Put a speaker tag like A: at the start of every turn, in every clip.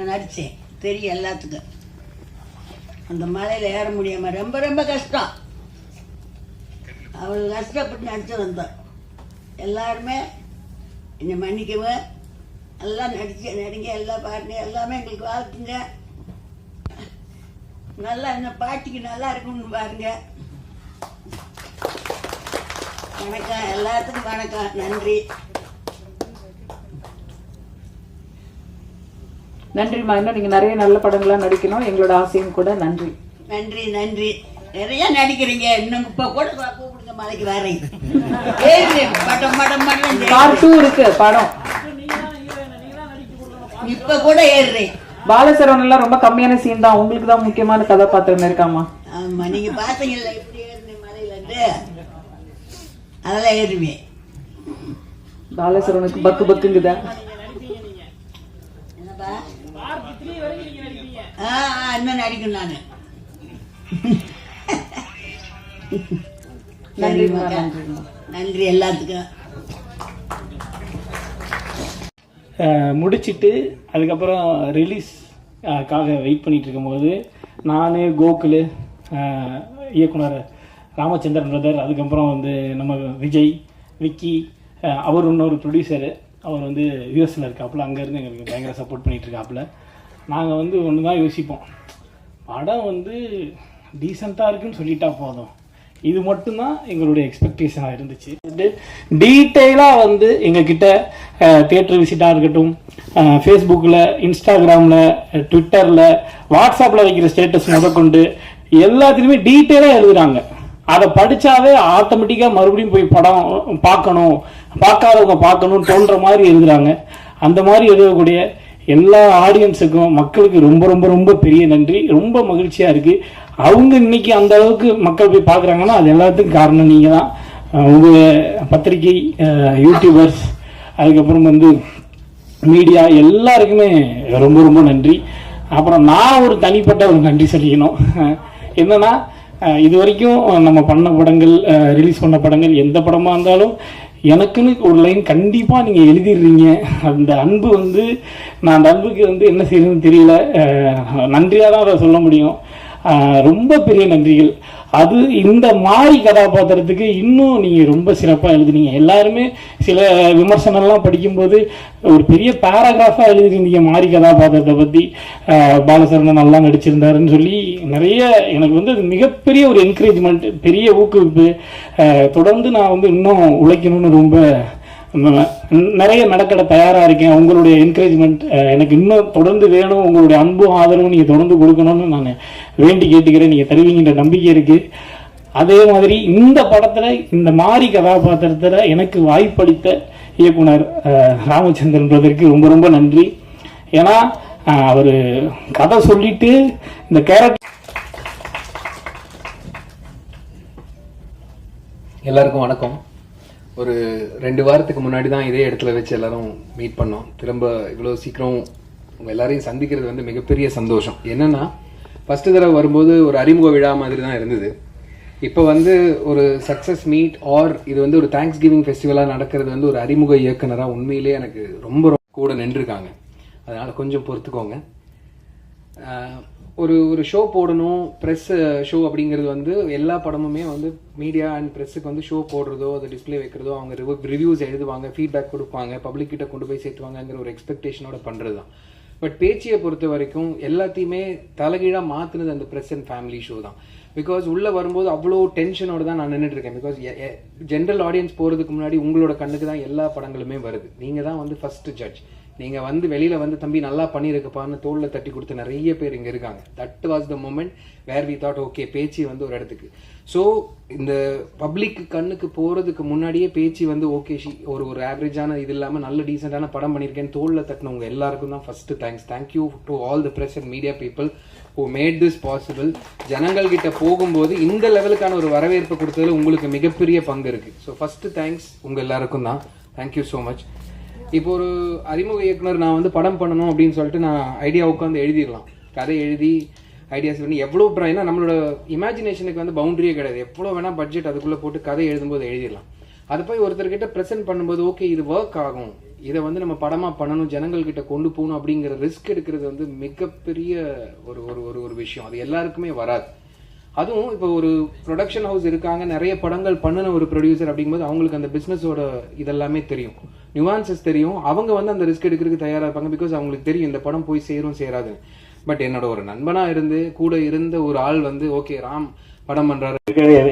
A: நான் நடித்தேன் தெரியும் எல்லாத்துக்கும். அந்த மலையில் ஏற முடியாமல் ரொம்ப ரொம்ப கஷ்டம். அவ்வளோ கஷ்டப்பட்டு நடிச்சு வந்தோம். எல்லாருமே என்னை மன்னிக்கவும் எல்லாம் நடிச்சு நடிங்க எல்லாம் பாருங்க எல்லாமே எங்களுக்கு வாழ்த்துங்க. நல்லா இந்த பாட்டிக்கு நல்லா இருக்கும்னு பாருங்க. வணக்கம் எல்லாத்துக்கும் வணக்கம். நன்றி.
B: நன்றிம்மா. இன்னும் நீங்க நிறைய நல்ல படங்களா நடிக்கணும். எங்களோட ஆசையும் கூட நன்றி.
A: நன்றி நன்றி. நிறைய நடிக்கிறீங்க. இன்னும் இப்ப கூட கூப்பிடுங்க. மலைக்கு வரேன். படம் படம் படம்.
B: பார்ட் டூ இருக்கு. படம்.
A: இப்ப கூட ஏறுறேன்.
B: பாலசரவன் எல்லாம் ரொம்ப கம்மியான சீன் தான். உங்களுக்கு தான் முக்கியமான கதாபாத்திரம் இருக்காமா?
A: ஆமா நீங்க பாத்தீங்கல்ல எப்படி ஏறுனேன் மலையில இருந்து. அதெல்லாம் ஏறுவேன்
B: பாலசரவனுக்கு பக்கு பக்குங்குதா?
A: என்னப்பா? இன்னும் நடிக்கணும் நானு.
B: நன்றிம்மா
A: நன்றி எல்லாத்துக்கும்.
C: முடிச்சிட்டு அதுக்கப்புறம் ரிலீஸ் காக வெயிட் பண்ணிட்டு இருக்கும்போது நான் கோகுல் இயக்குனர் ராமச்சந்திரன் பிரதர் அதுக்கப்புறம் வந்து நம்ம விஜய் விக்கி அவர் இன்னொரு ப்ரொடியூசரு அவர் வந்து யூஎஸில் இருக்காப்புல அங்கேருந்து எங்களுக்கு பயங்கர சப்போர்ட் பண்ணிட்டு இருக்காப்புல. நாங்கள் வந்து ஒன்று தான் யோசிப்போம். படம் வந்து டீசெண்டாக இருக்குன்னு சொல்லிட்டா போதும். இது மட்டும்தான் எங்களுடைய எக்ஸ்பெக்டேஷனாக இருந்துச்சு. டீட்டெயிலாக வந்து எங்ககிட்ட தியேட்டர் விசிட்டாக இருக்கட்டும் ஃபேஸ்புக்கில் இன்ஸ்டாகிராமில் ட்விட்டரில் வாட்ஸ்அப்பில் வைக்கிற ஸ்டேட்டஸ் முதற்கொண்டு எல்லாத்துலேயுமே டீட்டெயிலாக எழுதுகிறாங்க அதை படித்தாவே ஆட்டோமேட்டிக்காக மறுபடியும் போய் படம் பார்க்கணும் பார்க்காதவங்க பார்க்கணும் தோன்ற மாதிரி எழுதுகிறாங்க அந்த மாதிரி எழுதக்கூடிய எல்லா ஆடியன்ஸுக்கும் மக்களுக்கு ரொம்ப ரொம்ப ரொம்ப பெரிய நன்றி. ரொம்ப மகிழ்ச்சியாக இருக்குது அவங்க இன்னைக்கு அந்த அளவுக்கு மக்கள் போய் பார்க்குறாங்கன்னா அது எல்லாத்துக்கும் காரணம் நீங்கள் தான் உங்கள் பத்திரிகை யூடியூபர்ஸ் அதுக்கப்புறம் வந்து மீடியா எல்லாருக்குமே ரொம்ப ரொம்ப நன்றி. அப்புறம் நான் ஒரு தனிப்பட்ட ஒரு நன்றி சொல்லிக்கணும். என்னன்னா இது வரைக்கும் நம்ம பண்ண படங்கள் ரிலீஸ் பண்ண படங்கள் எந்த படமாக இருந்தாலும் எனக்குன்னு ஒரு லைன் கண்டிப்பாக நீங்கள் எழுதிடுறீங்க. அந்த அன்பு வந்து நான் அந்த அன்புக்கு வந்து என்ன செய்யணும்னு தெரியல. நன்றியாக தான் அதை சொல்ல முடியும். ரொம்ப பெரிய நன்றிகள். அது இந்த மாறி கதாபாத்திரத்துக்கு இன்னும் நீங்கள் ரொம்ப சிறப்பாக எழுதுனீங்க. எல்லாருமே சில விமர்சனம்லாம் படிக்கும்போது ஒரு பெரிய பேராகிராஃபாக எழுதிருந்தீங்க மாறி கதாபாத்திரத்தை பற்றி பாலசரணன் நல்லா நடிச்சிருந்தாருன்னு சொல்லி நிறைய எனக்கு வந்து அது மிகப்பெரிய ஒரு என்கரேஜ்மெண்ட் பெரிய ஊக்குவிப்பு. தொடர்ந்து நான் வந்து இன்னும் உழைக்கணும்னு ரொம்ப நிறைய நடக்கட தயாராக இருக்கேன். உங்களுடைய என்கரேஜ்மெண்ட் எனக்கு இன்னும் தொடர்ந்து வேணும். உங்களுடைய அன்பும் ஆதரவும் நீங்கள் தொடர்ந்து கொடுக்கணும்னு நான் வேண்டி கேட்டுக்கிறேன். நீங்கள் தருவீங்கன்ற நம்பிக்கை இருக்குது அதே மாதிரி இந்த படத்தில் இந்த மாறி கதாபாத்திரத்தில் எனக்கு வாய்ப்பளித்த இயக்குனர் ராமச்சந்திரன் பிரதருக்கு ரொம்ப ரொம்ப நன்றி. ஏன்னா அவர் கதை சொல்லிட்டு இந்த கேரக்டர்
D: எல்லாருக்கும் வணக்கம். ஒரு ரெண்டு வாரத்துக்கு முன்னாடி தான் இதே இடத்துல வச்சு எல்லாரும் மீட் பண்ணோம். திரும்ப இவ்வளோ சீக்கிரம் உங்க எல்லாரையும் சந்திக்கிறது வந்து மிகப்பெரிய சந்தோஷம். என்னென்னா ஃபஸ்ட்டு தடவை வரும்போது ஒரு அறிமுக விழா மாதிரி தான் இருந்தது. இப்போ வந்து ஒரு சக்ஸஸ் மீட் ஆர் இது வந்து ஒரு தேங்க்ஸ் கிவிங் ஃபெஸ்டிவலாக நடக்கிறது வந்து ஒரு அறிமுக இயக்குனராக உண்மையிலே எனக்கு ரொம்ப ரொம்ப கூட நின்றுருக்காங்க. அதனால் கொஞ்சம் பொறுத்துக்கோங்க. ஒரு ஒரு ஷோ போடணும் ப்ரெஸ் ஷோ uh, அப்படிங்கிறது வந்து எல்லா படமுமே வந்து மீடியா அண்ட் ப்ரெஸ்ஸுக்கு வந்து ஷோ போடுறதோ அதை டிஸ்ப்ளே வைக்கிறதோ அவங்க ரிவ்யூஸ் எழுதுவாங்க ஃபீட்பேக் கொடுப்பாங்க பப்ளிக் கிட்ட கொண்டு போய் சேர்த்துவாங்கங்கிற ஒரு எக்ஸ்பெக்டேஷனோட பண்ணுறது தான் பட் பேச்சியை பொறுத்த வரைக்கும் எல்லாத்தையுமே தலைகீழாக மாற்றினது அந்த ப்ரெஸ் அண்ட் ஃபேமிலி ஷோ தான். பிகாஸ் உள்ளே வரும்போது அவ்வளோ டென்ஷனோட தான் நான் நின்றுட்டு இருக்கேன். பிகாஸ் ஜென்ரல் ஆடியன்ஸ் போகிறதுக்கு முன்னாடி உங்களோட கண்ணுக்கு தான் எல்லா படங்களுமே வருது. நீங்கள் தான் வந்து ஃபஸ்ட்டு ஜட்ஜ் நீங்க வந்து வெளியில வந்து தம்பி நல்லா பண்ணியிருக்கப்பான்னு தோல்ல தட்டி கொடுத்த நிறைய பேர் இங்க இருக்காங்க. That was the moment where we thought okay பேச்சு வந்து ஒரு இடத்துக்கு. ஸோ இந்த பப்ளிக் கண்ணுக்கு போறதுக்கு முன்னாடியே பேச்சு வந்து ஓகே ஷி ஒரு ஒரு ஆவரேஜான இது இல்லாமல் நல்ல டீசெண்டான படம் பண்ணியிருக்கேன்னு தோல்ல தட்டினவங்க எல்லாருக்கும் தான் first thanks thank you to all the press and media people who made this possible ஜனங்கள் கிட்ட போகும்போது இந்த லெவலுக்கான ஒரு வரவேற்பு கொடுத்ததுல உங்களுக்கு மிகப்பெரிய பங்கு இருக்கு. ஸோ ஃபர்ஸ்ட் தேங்க்ஸ் உங்க எல்லாருக்கும் தான். தேங்க்யூ ஸோ மச் இப்போ ஒரு அறிமுக இயக்குனர் நான் வந்து படம் பண்ணணும் அப்படின்னு சொல்லிட்டு நான் ஐடியா உட்காந்து எழுதிடலாம். கதை எழுதி ஐடியாஸ் பண்ணி எவ்வளோ ப்ரா- ஏன்னா நம்மளோட இமேஜினேஷனுக்கு வந்து பவுண்டரியே கிடையாது. எவ்வளோ வேணால் பட்ஜெட் அதுக்குள்ளே போட்டு கதை எழுதும்போது எழுதிடலாம். அது போய் ஒருத்தர்கிட்ட ப்ரெசென்ட் பண்ணும்போது ஓகே இது ஒர்க் ஆகும். இதை வந்து நம்ம படமாக பண்ணணும் ஜனங்கள்கிட்ட கொண்டு போகணும் அப்படிங்கிற ரிஸ்க் எடுக்கிறது வந்து மிகப்பெரிய ஒரு ஒரு ஒரு ஒரு விஷயம். அது எல்லாருக்குமே வராது. அதுவும் இப்போ ஒரு ப்ரொடக்ஷன் ஹவுஸ் இருக்காங்க நிறைய படங்கள் பண்ணின ஒரு ப்ரொடியூசர் அப்படிங்கும்போது அவங்களுக்கு அந்த பிஸ்னஸோட இதெல்லாமே தெரியும். நியூவான்சஸ் தெரியும். அவங்க வந்து அந்த ரிஸ்க் எடுக்கிறதுக்கு தயாராக இருப்பாங்க பிகாஸ் அவங்களுக்கு தெரியும் இந்த படம் போய் சேரும் சேராது பட் என்னோட ஒரு நண்பனா இருந்து கூட இருந்த ஒரு ஆள் வந்து ஓகே ராம் படம் பண்றாரு.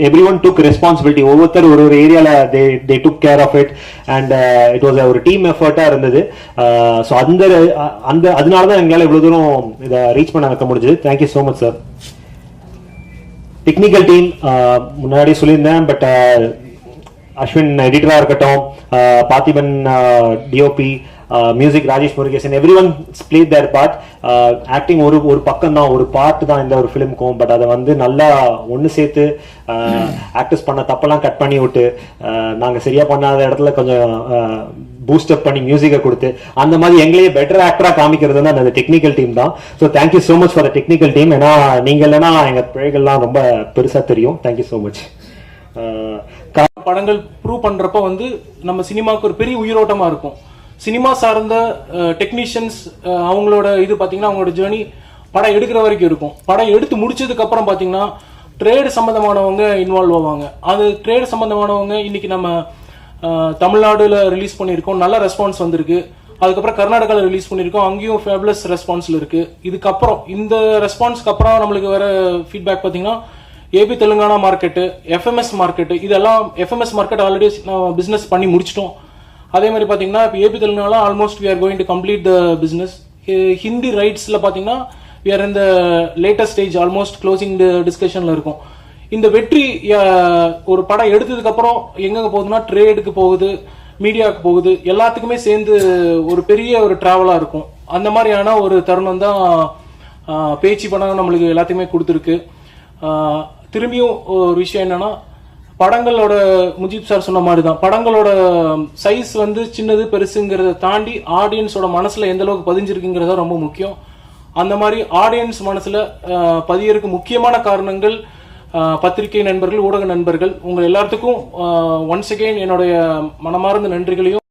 E: எவ்ரி ஒன் டுக் ரெஸ்பான்சிபிலிட்டி ஒவ்வொருத்தர் ஒரு ஒரு ஏரியால they they took care of it and it was ஒரு டீம் எஃபர்ட்டா இருந்தது. Uh, ஸோ அந்த அந்த அதனால தான் எங்களால் இவ்வளோ தூரம் இதை ரீச் பண்ண வைக்க முடிஞ்சது. Thank you so much sir technical team முன்னாடி சொல்லியிருந்தேன் பட் அஸ்வின் எடிட்டரா இருக்கட்டும் uh, Parthiban DOP music Rajesh Murugesan every one played their part acting ஒரு ஒரு பக்கம் தான் ஒரு பார்ட் தான் இந்த ஒரு ஃபிலிம்க்கும் பட் அதை வந்து நல்லா ஒன்று சேர்த்து ஆக்டர்ஸ் பண்ண தப்பெல்லாம் கட் பண்ணி விட்டு uh, நாங்க சரியா பண்ணாத இடத்துல கொஞ்சம் பூஸ்ட் அப் பண்ணி மியூசிக்கை கொடுத்து அந்த மாதிரி எங்களையே பெட்டர் ஆக்டரா காமிக்கிறது வந்து அந்த டெக்னிக்கல் டீம் தான். So thank you so much for the technical team ஏன்னா நீங்க இல்லைன்னா எங்க பிழைகள்லாம் ரொம்ப பெருசா தெரியும். தேங்க்யூ ஸோ மச்
F: படங்கள் ப்ரூவ் பண்றப்ப வந்து நம்ம சினிமாவுக்கு ஒரு பெரிய உயிரோட்டமா இருக்கும். சினிமா சார்ந்த டெக்னீஷியன்ஸ் அவங்களோட இது பார்த்தீங்கன்னா அவங்களோட ஜேர்னி படம் எடுக்கிற வரைக்கும் இருக்கும். படம் எடுத்து முடிச்சதுக்கு அப்புறம் பார்த்தீங்கன்னா ட்ரேடு சம்பந்தமானவங்க இன்வால்வ் ஆவாங்க. அது ட்ரேடு சம்பந்தமானவங்க இன்னைக்கு நம்ம தமிழ்நாடுல ரிலீஸ் பண்ணியிருக்கோம். நல்ல ரெஸ்பான்ஸ் வந்திருக்கு. அதுக்கப்புறம் கர்நாடகாவில் ரிலீஸ் பண்ணியிருக்கோம். அங்கேயும் ஃபேபுலஸ் ரெஸ்பான்ஸில் இருக்கு. இதுக்கப்புறம் இந்த ரெஸ்பான்ஸ்க்கு அப்புறம் நம்மளுக்கு வர ஃபீட்பேக் பார்த்தீங்கன்னா AP Telangana market FMS market இதெல்லாம் எஃப்எம்எஸ் மார்க்கெட் ஆல்ரெடி பிஸ்னஸ் பண்ணி முடிச்சிட்டோம். அதே மாதிரி பார்த்தீங்கன்னா இப்போ AP Telangana almost we are going to complete the business Hindi ரைட்ஸில் பார்த்தீங்கன்னா வி ஆர் இந்த லேட்டஸ்ட் ஸ்டேஜ் ஆல்மோஸ்ட் க்ளோசிங் டிஸ்கஷனில் இருக்கும். இந்த வெற்றி ஒரு படம் எடுத்ததுக்கு அப்புறம் எங்கெங்க போகுதுன்னா ட்ரேடுக்கு போகுது மீடியாவுக்கு போகுது எல்லாத்துக்குமே சேர்ந்து ஒரு பெரிய ஒரு ட்ராவலாக இருக்கும். அந்த மாதிரியான ஒரு தருணம் தான் பேச்சு படம் நம்மளுக்கு எல்லாத்தையுமே கொடுத்துருக்கு. திரும்பியும் ஒரு விஷயம் என்னன்னா படங்களோட முஜீப் சார் சொன்ன மாதிரி தான் படங்களோட சைஸ் வந்து சின்னது பெருசுங்கிறத தாண்டி ஆடியன்ஸோட மனசில் எந்த அளவுக்கு பதிஞ்சிருக்குங்கிறத ரொம்ப முக்கியம். அந்த மாதிரி ஆடியன்ஸ் மனசில் அஹ், பதியறதுக்கு முக்கியமான காரணங்கள் பத்திரிகை நண்பர்கள் ஊடக நண்பர்கள் உங்கள் எல்லாத்துக்கும் ஒன்ஸ் அகெயின் என்னுடைய மனமார்ந்த நன்றிகளையும்